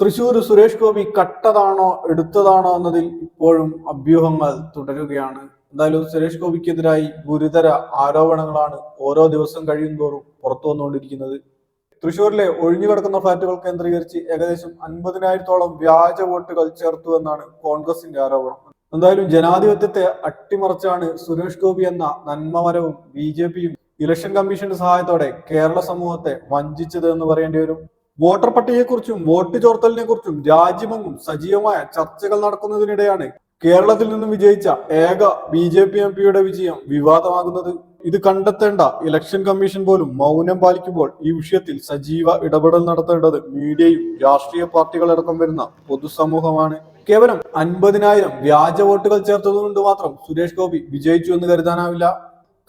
തൃശൂർ സുരേഷ് ഗോപി കട്ടതാണോ എടുത്തതാണോ എന്നതിൽ ഇപ്പോഴും അഭ്യൂഹങ്ങൾ തുടരുകയാണ്. എന്തായാലും സുരേഷ് ഗോപിക്കെതിരായി ഗുരുതര ആരോപണങ്ങളാണ് ഓരോ ദിവസം കഴിയുന്തോറും പുറത്തു വന്നുകൊണ്ടിരിക്കുന്നത്. തൃശൂരിലെ ഒഴിഞ്ഞുകിടക്കുന്ന ഫ്ളാറ്റുകൾ കേന്ദ്രീകരിച്ച് ഏകദേശം അൻപതിനായിരത്തോളം വ്യാജ വോട്ടുകൾ ചേർത്തു എന്നാണ് കോൺഗ്രസിന്റെ ആരോപണം. എന്തായാലും ജനാധിപത്യത്തെ അട്ടിമറിച്ചാണ് സുരേഷ് ഗോപി എന്ന നന്മവരവും ബി ജെ പിയും ഇലക്ഷൻ കമ്മീഷന്റെ സഹായത്തോടെ കേരള സമൂഹത്തെ വഞ്ചിച്ചത് എന്ന് പറയേണ്ടി വരും. വോട്ടർ പട്ടികയെക്കുറിച്ചും വോട്ട് ചോർത്തലിനെ കുറിച്ചും രാജ്യമെങ്ങും സജീവമായ ചർച്ചകൾ നടക്കുന്നതിനിടെയാണ് കേരളത്തിൽ നിന്നും വിജയിച്ച ഏക ബി ജെ പി എം പിയുടെ വിജയം വിവാദമാകുന്നത്. ഇത് കണ്ടെത്തേണ്ട ഇലക്ഷൻ കമ്മീഷൻ പോലും മൗനം പാലിക്കുമ്പോൾ ഈ വിഷയത്തിൽ സജീവ ഇടപെടൽ നടത്തേണ്ടത് മീഡിയയും രാഷ്ട്രീയ പാർട്ടികളടക്കം വരുന്ന പൊതുസമൂഹമാണ്. കേവലം അൻപതിനായിരം വ്യാജ വോട്ടുകൾ ചേർത്തതുകൊണ്ട് മാത്രം സുരേഷ് ഗോപി വിജയിച്ചു എന്ന് കരുതാനാവില്ല.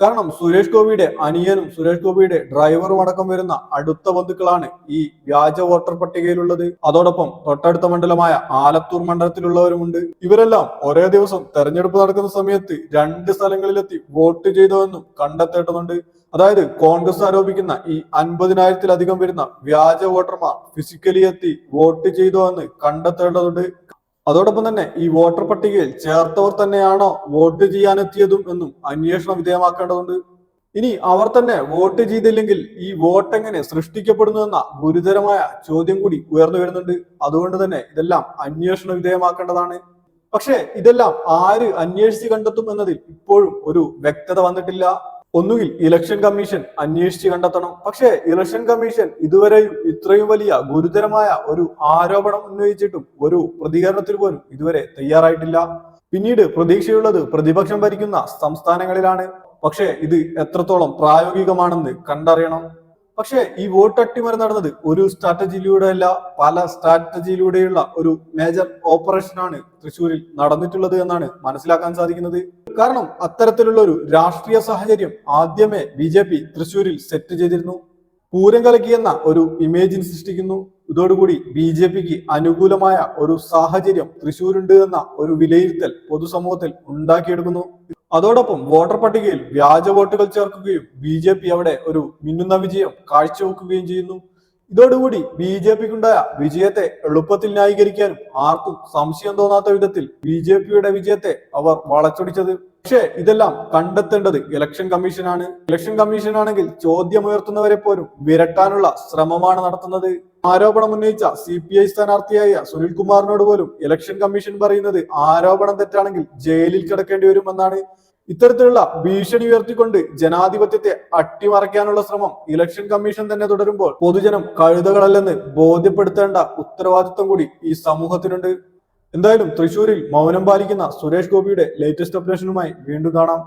കാരണം സുരേഷ് ഗോപിയുടെ അനിയനും സുരേഷ് ഗോപിയുടെ ഡ്രൈവറും അടക്കം വരുന്ന അടുത്ത ബന്ധുക്കളാണ് ഈ വ്യാജ വോട്ടർ പട്ടികയിലുള്ളത്. അതോടൊപ്പം തൊട്ടടുത്ത മണ്ഡലമായ ആലത്തൂർ മണ്ഡലത്തിലുള്ളവരുമുണ്ട്. ഇവരെല്ലാം ഒരേ ദിവസം തെരഞ്ഞെടുപ്പ് നടക്കുന്ന സമയത്ത് രണ്ട് സ്ഥലങ്ങളിലെത്തി വോട്ട് ചെയ്തതെന്നും കണ്ടെത്തേണ്ടതുണ്ട്. അതായത് കോൺഗ്രസ് ആരോപിക്കുന്ന ഈ അൻപതിനായിരത്തിലധികം വരുന്ന വ്യാജ വോട്ടർമാർ ഫിസിക്കലി എത്തി വോട്ട് ചെയ്തോ എന്ന് കണ്ടെത്തേണ്ടതുണ്ട്. അതോടൊപ്പം തന്നെ ഈ വോട്ടർ പട്ടികയിൽ ചേർത്തവർ തന്നെയാണോ വോട്ട് ചെയ്യാനെത്തിയതും എന്നും അന്വേഷണം വിധേയമാക്കേണ്ടതുണ്ട്. ഇനി അവർ തന്നെ വോട്ട് ചെയ്തില്ലെങ്കിൽ ഈ വോട്ട് എങ്ങനെ സൃഷ്ടിക്കപ്പെടുന്നു എന്ന ഗുരുതരമായ ചോദ്യം കൂടി ഉയർന്നു വരുന്നുണ്ട്. അതുകൊണ്ട് തന്നെ ഇതെല്ലാം അന്വേഷണ വിധേയമാക്കേണ്ടതാണ്. പക്ഷേ ഇതെല്ലാം ആര് അന്വേഷിച്ച് കണ്ടെത്തും എന്നതിൽ ഇപ്പോഴും ഒരു വ്യക്തത വന്നിട്ടില്ല. ഒന്നുകിൽ ഇലക്ഷൻ കമ്മീഷൻ അന്വേഷിച്ച് കണ്ടെത്തണം. പക്ഷേ ഇലക്ഷൻ കമ്മീഷൻ ഇതുവരെയും ഇത്രയും വലിയ ഗുരുതരമായ ഒരു ആരോപണം ഉന്നയിച്ചിട്ടും ഒരു പ്രതികരണത്തിൽ പോലും ഇതുവരെ തയ്യാറായിട്ടില്ല. പിന്നീട് പ്രതീക്ഷയുള്ളത് പ്രതിപക്ഷം ഭരിക്കുന്ന സംസ്ഥാനങ്ങളിലാണ്. പക്ഷേ ഇത് എത്രത്തോളം പ്രായോഗികമാണെന്ന് കണ്ടറിയണം. പക്ഷേ ഈ വോട്ട് അട്ടിമറി നടന്നത് ഒരു സ്ട്രാറ്റജിയിലൂടെ അല്ല പല സ്ട്രാറ്റജിയിലൂടെയുള്ള ഒരു മേജർ ഓപ്പറേഷനാണ് തൃശ്ശൂരിൽ നടന്നിട്ടുള്ളത് എന്നാണ് മനസ്സിലാക്കാൻ സാധിക്കുന്നത്. കാരണം അത്തരത്തിലുള്ള ഒരു രാഷ്ട്രീയ സാഹചര്യം ആദ്യമേ ബി ജെ പി തൃശ്ശൂരിൽ സെറ്റ് ചെയ്തിരുന്നു. പൂരം കലക്കിയെന്ന ഒരു ഇമേജിൻ സൃഷ്ടിക്കുന്നു. ഇതോടുകൂടി ബി ജെ പിക്ക് അനുകൂലമായ ഒരു സാഹചര്യം തൃശ്ശൂരുണ്ട് എന്ന ഒരു വിലയിരുത്തൽ പൊതുസമൂഹത്തിൽ ഉണ്ടാക്കിയെടുക്കുന്നു. അതോടൊപ്പം വോട്ടർ പട്ടികയിൽ വ്യാജ വോട്ടുകൾ ചേർക്കുകയും ബി ജെ പി അവിടെ ഒരു മിന്നുന്ന വിജയം കാഴ്ചവെക്കുകയും ചെയ്യുന്നു. ഇതോടുകൂടി ബി ജെ പിക്കുണ്ടായ വിജയത്തെ എളുപ്പത്തിൽ ന്യായീകരിക്കാനും ആർക്കും സംശയം തോന്നാത്ത വിധത്തിൽ ബി ജെ പിയുടെ വിജയത്തെ അവർ വളച്ചൊടിച്ചത്. പക്ഷേ ഇതെല്ലാം കണ്ടെത്തേണ്ടത് ഇലക്ഷൻ കമ്മീഷനാണ്. ഇലക്ഷൻ കമ്മീഷൻ ആണെങ്കിൽ ചോദ്യമുയർത്തുന്നവരെ പോലും വിരട്ടാനുള്ള ശ്രമമാണ് നടത്തുന്നത്. ആരോപണം ഉന്നയിച്ച സി പി ഐ സ്ഥാനാർത്ഥിയായ സുനിൽ കുമാറിനോട് പോലും ഇലക്ഷൻ കമ്മീഷൻ പറയുന്നത് ആരോപണം തെറ്റാണെങ്കിൽ ജയിലിൽ കിടക്കേണ്ടി വരുമെന്നാണ്. ഇത്തരത്തിലുള്ള ഭീഷണി ഉയർത്തിക്കൊണ്ട് ജനാധിപത്യത്തെ അട്ടിമറിക്കാനുള്ള ശ്രമം ഇലക്ഷൻ കമ്മീഷൻ തന്നെ തുടരുമ്പോൾ പൊതുജനം കഴുതകളല്ലെന്ന് ബോധ്യപ്പെടുത്തേണ്ട ഉത്തരവാദിത്വം കൂടി ഈ സമൂഹത്തിനുണ്ട്. എന്തായാലും തൃശൂരിൽ മൗനം പാലിക്കുന്ന സുരേഷ് ഗോപിയുടെ ലേറ്റസ്റ്റ് അപ്ഡേഷനുമായി വീണ്ടും കാണാം.